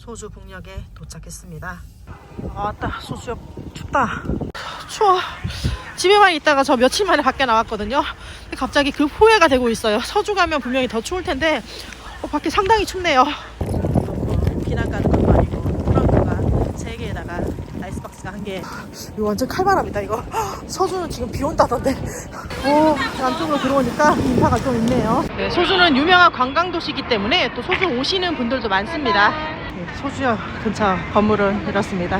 소주 북역에 도착했습니다. 아, 왔다. 소주역 춥다. 추워. 집에만 있다가 저 며칠 만에 밖에 나왔거든요. 갑자기 그 후회가 되고 있어요. 서주 가면 분명히 더 추울 텐데 어, 밖에 상당히 춥네요. 비난 가는 것도 아니고 트렁크가 세 개에다가 아이스박스가 한 개. 이거 완전 칼바람이다 이거. 서주는 지금 비 온다던데. 오 안쪽으로 들어오니까 인파가 좀 있네요. 네, 소주는 유명한 관광 도시이기 때문에 또 소주 오시는 분들도 많습니다. 네, 소주역 근처 건물은 이렇습니다.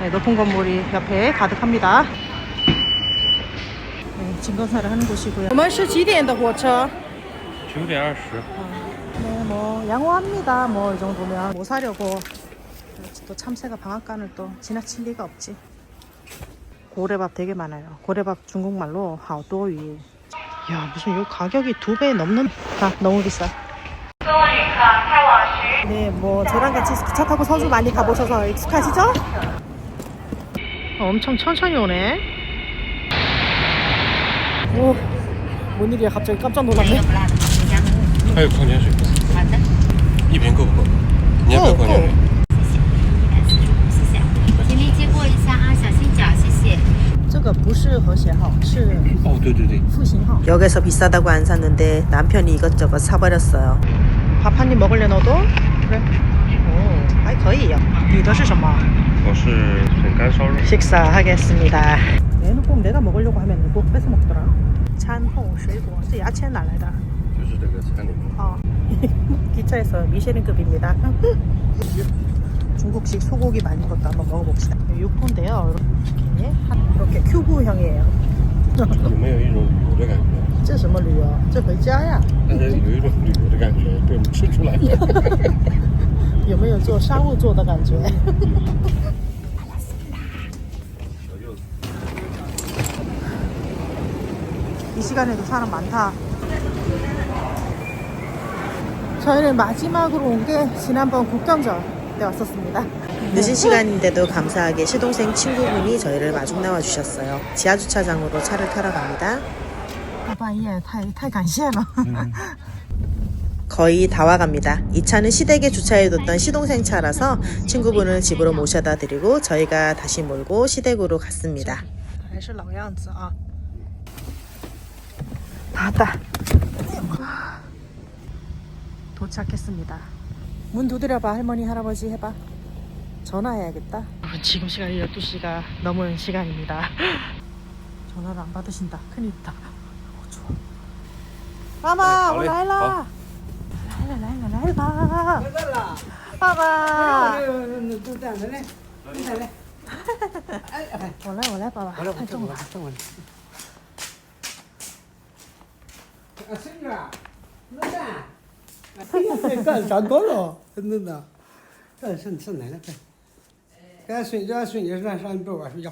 네, 높은 건물이 옆에 가득합니다. 네, 증권사를 하는 곳이고요. 我们是几点的火车?九点二十。 네, 뭐 양호합니다. 뭐 이 정도면 뭐 사려고 그렇지, 또 참새가 방앗간을 또 지나칠 리가 없지. 고래밥 되게 많아요. 고래밥 중국말로 하오도위. 야 무슨 이 가격이 두 배 넘는 아 너무 비싸. 네, 뭐 저랑 같이 기차 타고 선수 많이 가보셔서 익숙하시죠? 엄청 천천히 오네. 오, 뭔 일이야? 갑자기 깜짝 놀랐네. 아유, 거냐 저. 이 뱅크 봐. 그냥 뱅크 거냐. 여기서 비싸다고 안 샀는데 남편이 이것저것 사버렸어요. 밥 한 입 먹을래 너도? 그래. 오, 还可以.你的是什么?我是笋干烧肉。 식사하겠습니다. 얘는 꼭 내가 먹으려고 하면 꼭 뺏어 먹더라. 찬홍, 水果, 저 야채는 哪来的?就是这个餐里面。 어. 기차에서 미쉐린급입니다. 중국식 소고기 많은 것도 한번 먹어봅시다. 육포인데요. 이렇게, 한- 이렇게 큐브형이에요. 有没有一种旅游的感觉？ 这什么旅游？这回家呀？但是有一种旅游的感觉，被我们吃出来了。有没有做商务座的感觉？ 이 시간에도 사람 많다. 저희는 마지막으로 온 게 지난번 국경절 때 왔었습니다. 늦은 시간인데도 감사하게 시동생 친구분이 저희를 마중 나와 주셨어요. 지하 주차장으로 차를 타러 갑니다. 半夜太太感谢了. 거의 다 와갑니다. 이 차는 시댁에 주차해뒀던 시동생 차라서 친구분을 집으로 모셔다 드리고 저희가 다시 몰고 시댁으로 갔습니다. 还是老样子啊. 나왔다. 도착했습니다. 문 두드려봐 할머니 할아버지 해봐. 전화해야겠다. 지금 시간이 12시가 넘은 시간입니다. 전화를 안 받으신다. 큰일이다. 妈妈，我来啦！来了来了来了！来了爸！爸爸。就，来来，来。哎，我来我来，爸爸。太重了，重了。孙女，弄的。干啥多了？真的呢？干啥？上奶奶干？该睡觉睡，你上上你被窝睡觉。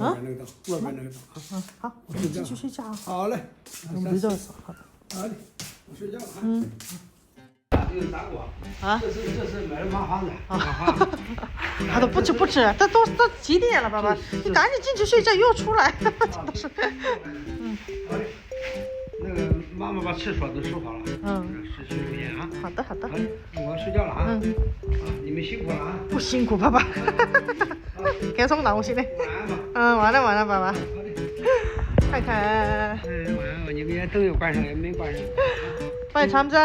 啊啊啊！好，你去睡觉啊！好嘞，我们事，好的，好的，我睡觉了。啊，这啊？这是这是买的麻花子啊！哈的！他都不吃不吃，这都都几点了，爸爸，你赶紧进去睡觉，又出来，真的是。嗯。爸爸把厕所都收好了嗯。是去抽烟啊。好的好的。我睡觉了啊嗯。你们辛苦了啊。不辛苦爸爸。哈哈哈哈哈哈给他送个东西嗯完了完了爸爸。看看。嗯晚安哦你们家灯又关上也没关上。拜长子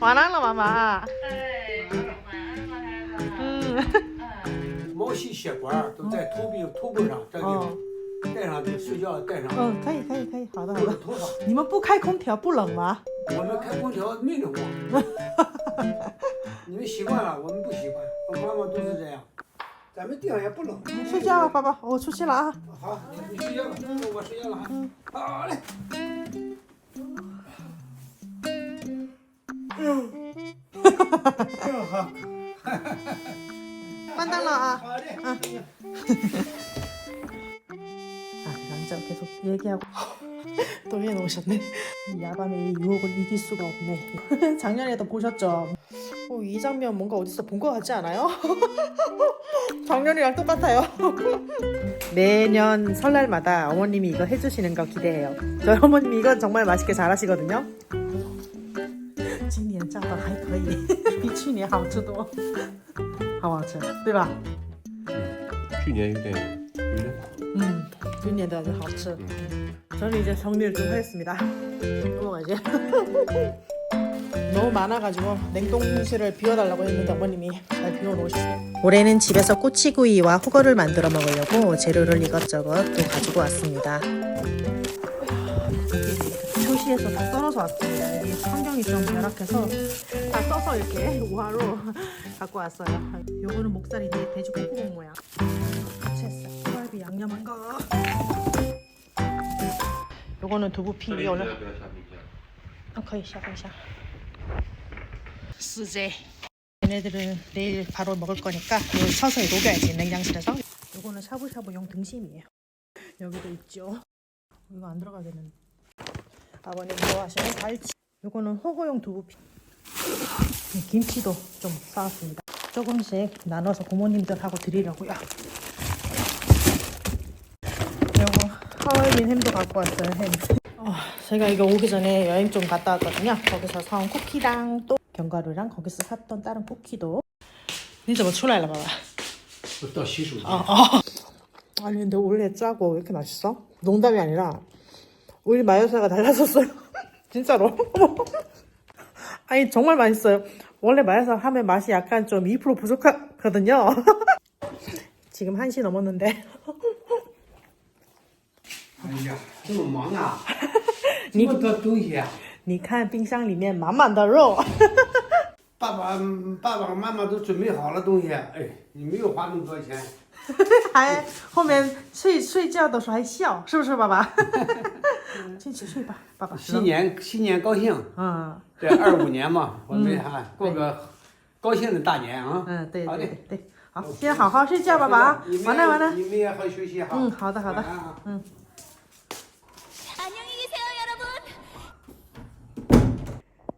晚安了妈妈。啊哎晚安了晚安。嗯。毛细血管都在头皮头部上这个地方。盖上，睡觉盖上。嗯，可以，可以，可以，好的，好的。你们不开空调不冷吗？我们开空调没冷过。你们习惯了，我们不习惯。我妈妈都是这样，咱们地方也不冷。睡觉吧，爸爸，我出去了啊。好，你睡觉吧，我睡觉了啊。好嘞。嗯，哈哈哈哈哈，关灯了啊。好嘞，嗯。 얘기하고 또 해놓으셨네. 이 야밤의 이 유혹을 이길 수가 없네. 작년에도 보셨죠? 어, 이 장면 뭔가 어디서 본 것 같지 않아요? 작년이랑 똑같아요. 매년 설날마다 어머님이 이거 해주시는 거 기대해요. 저희 어머님이 이건 정말 맛있게 잘하시거든요. 今年炸的还可以，比去年好吃多，好不好吃？对吧？去年有点有点苦。 음, 今年的好吃. 저는 이제 정리를 좀 하겠습니다. 넘어가지. 너무 많아가지고 냉동실을 비워달라고 했는데 어머님이 잘 비워놓으셨어요. 올해는 집에서 꼬치구이와 호거를 만들어 먹으려고 재료를 이것저것 또 가지고 왔습니다. 표시에서 다 썰어서 왔습니다. 여기 환경이 좀 열악해서 다 써서 이렇게 우화로 갖고 왔어요. 요거는 목살이 돼- 돼지 콩고목 모양. 채스 프라이비 양념한가? 요거는 두부 핀 위에 올라. 오케이, 샤샤. 수제. 얘네들은 내일 바로 먹을 거니까 이걸 서서히 녹여야지 냉장실에서. 요거는 샤브샤브용 등심이에요. 여기도 있죠. 이거 안 들어가겠는데. 아버님 좋아하시는 갈치. 요거는 호거용 두부핀. 김치도 좀 싸왔습니다. 조금씩 나눠서 부모님들하고 드리려고요. 요거 하얼빈 햄도 갖고 왔어요 햄. 어, 제가 이거 오기 전에 여행 좀 갔다 왔거든요. 거기서 사온 쿠키랑 또 견과류랑 거기서 샀던 다른 쿠키도. 진짜 뭐 출라이라 봐봐. 我到洗手间。 아, 아. 아니 근데 원래 짜고 왜 이렇게 맛있어? 농담이 아니라 우리 마요사가 달라졌어요. 진짜로. 아니 정말 맛있어요. 원래 마요사 하면 맛이 약간 좀 2% 부족하거든요. 지금 1시 넘었는데 哎呀，这么忙啊！这么多东西啊！你看冰箱里面满满的肉。爸爸、爸爸妈妈都准备好了东西，哎，你没有花那么多钱。还后面睡睡觉的时候还笑，是不是爸爸？进去睡吧，爸爸。新年新年高兴，嗯对二五年嘛，我们哈过个高兴的大年啊！嗯，对对对，好，先好好睡觉，爸爸啊完了完了。你们也好休息哈。嗯好的好的晚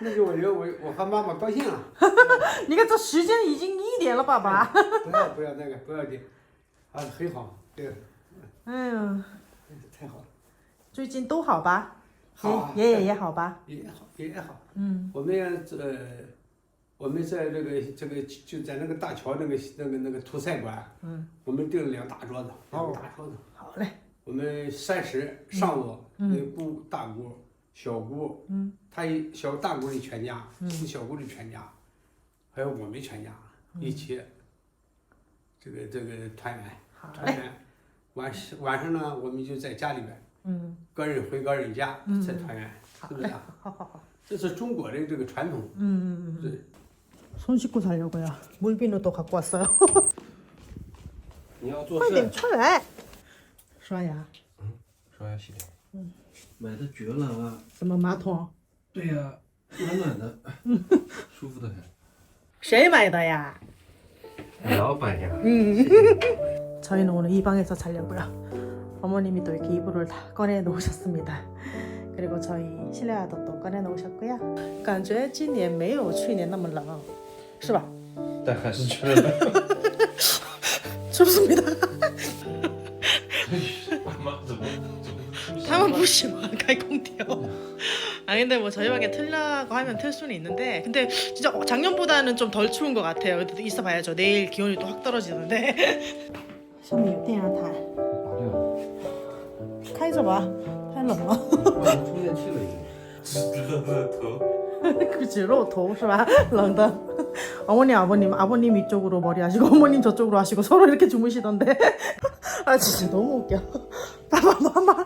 那就我觉得我我和妈妈高兴了。你看这时间已经一点了，爸爸。不要不要那个不要紧，啊很好，这个嗯，太好了，最近都好吧？好啊爷爷爷也好吧？也好也好。嗯我们这、我们在这个这个就在那个大桥那个那个那个土菜馆，嗯，我们订了两大桌子，两哦大桌子。好嘞。我们三十上午，那姑大姑小姑，嗯，她一小大姑的全家，小姑的全家，还有我们全家一起，这个这个团圆好嘞。团圆。晚晚上呢，我们就在家里边，嗯，个人回个人家再团圆，好嘞是不是啊？。好好好。这是中国的这个传统。 음, 음, 음. 네. 손 씻고 자려고요. 물비누도 갖고 왔어요. 你要做快点出来。刷牙？刷牙洗脸。 买的绝了啊！什么马桶？对呀、暖暖的，舒服的很。谁买的呀？老板呀， 저희는 오늘 이 방에서 자려고요. 어머님이 또 이렇게 이불을 다 꺼내 놓으셨습니다. 그리고 저희 실내화도 또 꺼내 놓으셨고요. 感觉今年没有去年那么冷，是吧？但还是觉得 춥습니다. 妈怎么怎么 他们不喜欢开空调. 아 근데 뭐 저희 방에 틀라고 하면 틀 수는 있는데 근데 진짜 작년보다는 좀 덜 추운 것 같아요. 그래도 있어 봐야죠. 내일 기온이 또 확 떨어지는데. 上面有电热毯，拔掉了，开着吧，太冷了。外面充电器了已经。热热头？可只露头是吧？冷的。 어머니 아버님 아버님 이쪽으로 머리 하시고 어머님 저쪽으로 하시고 서로 이렇게 주무시던데 아 진짜 너무 웃겨 봐봐 봐봐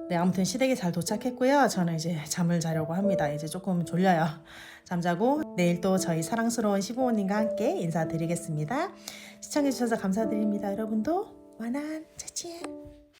네 아무튼 시댁에 잘 도착했고요. 저는 이제 잠을 자려고 합니다. 이제 조금 졸려요. 잠자고 내일 또 저희 사랑스러운 시부모님과 함께 인사드리겠습니다. 시청해주셔서 감사드립니다. 여러분도 완안 짜잔